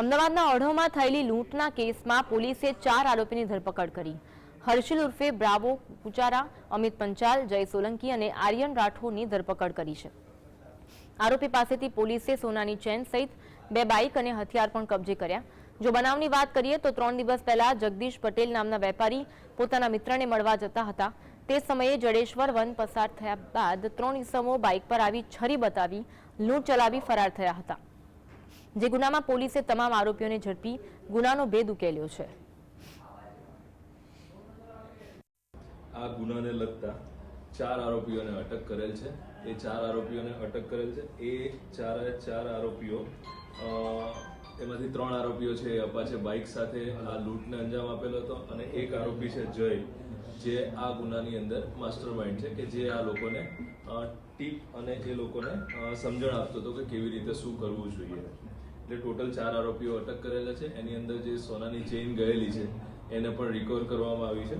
અમદાવાદના અઢોમાં થયેલી લૂંટના કેસમાં પોલીસે ચાર આરોપીની ધરપકડ કરી. હર્ષિલ ઉર્ફે બ્રાવો પુચારા, અમિત પંચાલ, જય સોલંકી અને આર્યન રાઠોડની ધરપકડ કરી છે. આરોપી પાસેથી પોલીસે સોનાની ચેન સહિત બે બાઇક અને હથિયાર પણ કબજે કર્યા. જો બનાવની વાત કરીએ તો ત્રણ દિવસ પહેલા જગદીશ પટેલ નામના વેપારી પોતાના મિત્રને મળવા જતા હતા. તે સમયે જડેશ્વર વન પસાર થયા બાદ ત્રણ ઇસમો બાઇક પર આવી છરી બતાવી, લૂંટ ચલાવી ફરાર થયા હતા. જે ગુનામાં પોલીસે તમામ આરોપીઓને ઝડપી ગુનાનો ભેદ ઉકેલ્યો છે. આ ગુનાને લગતા ચાર આરોપીઓને અટક કરેલ છે. એ ચાર આરોપીઓને અટક કરેલ છે. એ ચારે ચાર આરોપીઓ એમાંથી ત્રણ આરોપીઓ છે એ અપાચે બાઇક સાથે આ લૂંટને અંજામ આપેલો હતો અને એક આરોપી છે જય, જે આ ગુનાની અંદર માસ્ટર માઇન્ડ છે કે જે આ લોકોને ટીપ અને એ લોકોને સમજણ આપતો હતો કે કેવી રીતે શું કરવું જોઈએ. એટલે ટોટલ ચાર આરોપીઓ અટક કરેલા છે. એની અંદર જે સોનાની ચેઇન ગયેલી છે, એને પણ રિકવર કરવામાં આવી છે.